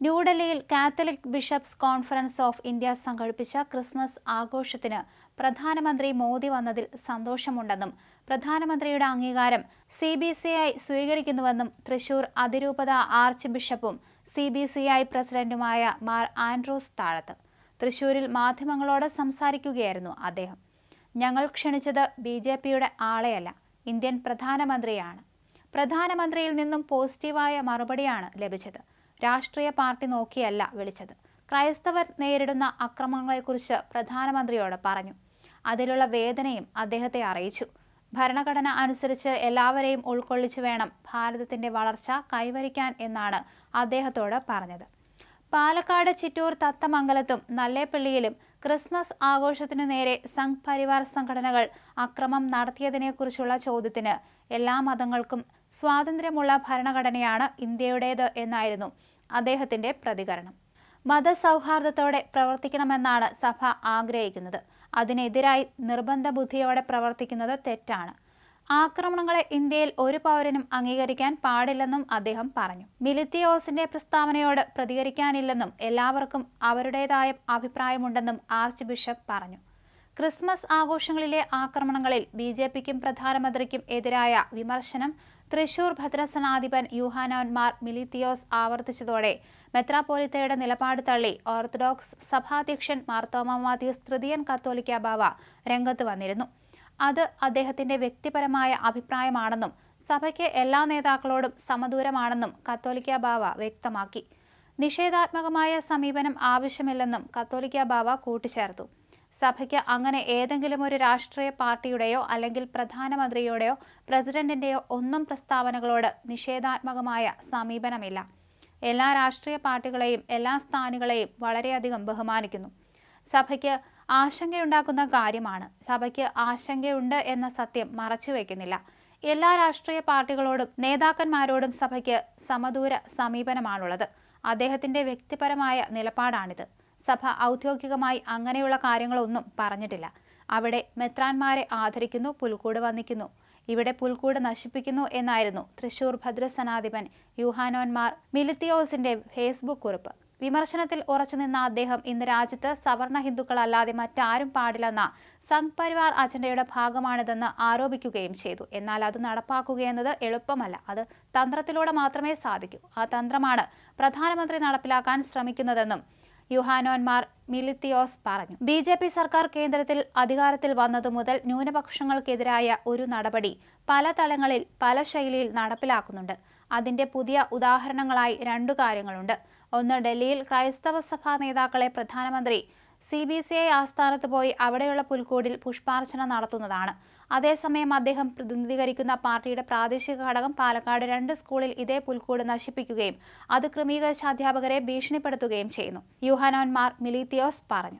ന്യൂഡൽഹിയിൽ Catholic bishops conference of India സംഘടിപ്പിച്ച Christmas ആഘോഷത്തിന് പ്രധാനമന്ത്രി മോദി വന്നതിൽ സന്തോഷമുണ്ടെന്നും പ്രധാനമന്ത്രിയുടെ അംഗീകാരം സി ബി സി ഐ സ്വീകരിക്കുന്നുവെന്നും തൃശൂർ അതിരൂപത ആർച്ച് ബിഷപ്പും സി ബി സി ഐ പ്രസിഡന്റുമായ മാർ ആൻഡ്രൂസ് താഴത്ത്. തൃശൂരിൽ മാധ്യമങ്ങളോട് സംസാരിക്കുകയായിരുന്നു അദ്ദേഹം. ഞങ്ങൾ ക്ഷണിച്ചത് ബി ജെ പിയുടെ ആളെയല്ല ഇന്ത്യൻ പ്രധാനമന്ത്രിയാണ്. പ്രധാനമന്ത്രിയിൽ നിന്നും പോസിറ്റീവായ മറുപടിയാണ് ലഭിച്ചത്. രാഷ്ട്രീയ പാർട്ടി നോക്കിയല്ല വിളിച്ചത്. ക്രൈസ്തവർ നേരിടുന്ന അക്രമങ്ങളെക്കുറിച്ച് പ്രധാനമന്ത്രിയോട് പറഞ്ഞു. അതിലുള്ള വേദനയും അദ്ദേഹത്തെ അറിയിച്ചു. ഭരണഘടന അനുസരിച്ച് എല്ലാവരെയും ഉൾക്കൊള്ളിച്ചു വേണം ഭാരതത്തിന്റെ വളർച്ച കൈവരിക്കാൻ എന്നാണ് അദ്ദേഹത്തോട് പറഞ്ഞത്. പാലക്കാട് ചിറ്റൂർ തത്തമംഗലത്തും നല്ലേപ്പള്ളിയിലും ക്രിസ്മസ് ആഘോഷത്തിനു നേരെ സംഘ് പരിവാർ സംഘടനകൾ അക്രമം നടത്തിയതിനെക്കുറിച്ചുള്ള ചോദ്യത്തിന് എല്ലാ മതങ്ങൾക്കും സ്വാതന്ത്ര്യമുള്ള ഭരണഘടനയാണ് ഇന്ത്യയുടേത് എന്നായിരുന്നു അദ്ദേഹത്തിന്റെ പ്രതികരണം. മതസൗഹാർദ്ദത്തോടെ പ്രവർത്തിക്കണമെന്നാണ് സഭ ആഗ്രഹിക്കുന്നത്. അതിനെതിരായി നിർബന്ധ ബുദ്ധിയോടെ പ്രവർത്തിക്കുന്നത് തെറ്റാണ്. ആക്രമണങ്ങളെ ഇന്ത്യയിൽ ഒരു പൗരനും അംഗീകരിക്കാൻ പാടില്ലെന്നും അദ്ദേഹം പറഞ്ഞു. മിലിത്തിയോസിന്റെ പ്രസ്താവനയോട് പ്രതികരിക്കാനില്ലെന്നും എല്ലാവർക്കും അവരുടേതായ അഭിപ്രായമുണ്ടെന്നും ആർച്ച് ബിഷപ്പ് പറഞ്ഞു. ക്രിസ്മസ് ആഘോഷങ്ങളിലെ ആക്രമണങ്ങളിൽ ബി ജെ പിക്കും പ്രധാനമന്ത്രിക്കും എതിരായ വിമർശനം. തൃശൂർ ഭദ്രസനാധിപൻ യുഹാനോന്മാർ മാർ മിലിത്തിയോസ് ആവർത്തിച്ചതോടെ മെത്രാപ്പോലിത്തയുടെ നിലപാട് തള്ളി ഓർത്തഡോക്സ് സഭാധ്യക്ഷൻ മാർത്തോമ മാത്യൂസ് തൃതീയൻ കത്തോലിക്ക ബാവ രംഗത്ത് വന്നിരുന്നു. അത് അദ്ദേഹത്തിന്റെ വ്യക്തിപരമായ അഭിപ്രായമാണെന്നും സഭയ്ക്ക് എല്ലാ നേതാക്കളോടും സമദൂരമാണെന്നും കത്തോലിക്ക ബാവ വ്യക്തമാക്കി. നിഷേധാത്മകമായ സമീപനം ആവശ്യമില്ലെന്നും കത്തോലിക്ക ബാവ കൂട്ടിച്ചേർത്തു. സഭയ്ക്ക് അങ്ങനെ ഏതെങ്കിലും ഒരു രാഷ്ട്രീയ പാർട്ടിയുടെയോ അല്ലെങ്കിൽ പ്രധാനമന്ത്രിയുടെയോ പ്രസിഡന്റിന്റെയോ ഒന്നും പ്രസ്താവനകളോട് നിഷേധാത്മകമായ സമീപനമില്ല. എല്ലാ രാഷ്ട്രീയ പാർട്ടികളെയും എല്ലാ സ്ഥാനികളെയും വളരെയധികം ബഹുമാനിക്കുന്നു. സഭയ്ക്ക് ആശങ്കയുണ്ടാക്കുന്ന കാര്യമാണ്. സഭയ്ക്ക് ആശങ്കയുണ്ട് എന്ന സത്യം മറച്ചുവെക്കുന്നില്ല എല്ലാ രാഷ്ട്രീയ പാർട്ടികളോടും നേതാക്കന്മാരോടും സഭയ്ക്ക് സമദൂര സമീപനമാണുള്ളത്. അദ്ദേഹത്തിന്റെ വ്യക്തിപരമായ നിലപാടാണിത്. സഭ ഔദ്യോഗികമായി അങ്ങനെയുള്ള കാര്യങ്ങളൊന്നും പറഞ്ഞിട്ടില്ല. അവിടെ മെത്രാന്മാരെ ആദരിക്കുന്നു പുൽക്കൂട് വന്നിക്കുന്നു ഇവിടെ പുൽക്കൂട് നശിപ്പിക്കുന്നു എന്നായിരുന്നു തൃശൂർ ഭദ്രസനാധിപൻ യുഹാനോന്മാർ മിലിത്തിയോസിന്റെ ഫേസ്ബുക്ക് കുറിപ്പ്. വിമർശനത്തിൽ ഉറച്ചുനിന്ന അദ്ദേഹം ഇന്ന് രാജ്യത്ത് സവർണ ഹിന്ദുക്കളല്ലാതെ മറ്റാരും പാടില്ലെന്ന സംഘ് പരിവാർ അജണ്ടയുടെ ഭാഗമാണിതെന്ന് ആരോപിക്കുകയും ചെയ്തു. എന്നാൽ അത് നടപ്പാക്കുകയെന്നത് എളുപ്പമല്ല. അത് തന്ത്രത്തിലൂടെ മാത്രമേ സാധിക്കൂ. ആ തന്ത്രമാണ് പ്രധാനമന്ത്രി നടപ്പിലാക്കാൻ ശ്രമിക്കുന്നതെന്നും യുഹാനോന്മാർ മിലിത്തിയോസ് പറഞ്ഞു. ബി ജെ പി സർക്കാർ കേന്ദ്രത്തിൽ അധികാരത്തിൽ വന്നതു മുതൽ ന്യൂനപക്ഷങ്ങൾക്കെതിരായ ഒരു നടപടി പല തലങ്ങളിൽ പല ശൈലിയിൽ നടപ്പിലാക്കുന്നുണ്ട്. അതിന്റെ പുതിയ ഉദാഹരണങ്ങളായി രണ്ടു കാര്യങ്ങളുണ്ട്. ഒന്ന് ഡൽഹിയിൽ ക്രൈസ്തവ സഭാ നേതാക്കളെ പ്രധാനമന്ത്രി സി ബി സി ഐ ആസ്ഥാനത്ത് പോയി അവിടെയുള്ള പുൽക്കൂടിൽ പുഷ്പാർച്ചന നടത്തുന്നതാണ്. അതേസമയം അദ്ദേഹം പ്രതിനിധീകരിക്കുന്ന പാർട്ടിയുടെ പ്രാദേശിക ഘടകം പാലക്കാട് രണ്ട് സ്കൂളിൽ ഇതേ പുൽക്കൂട് നശിപ്പിക്കുകയും അത് ക്രമീകരിച്ച അധ്യാപകരെ ഭീഷണിപ്പെടുത്തുകയും ചെയ്യുന്നു. യുഹാനോന്മാർ മിലീത്തിയോസ് പറഞ്ഞു.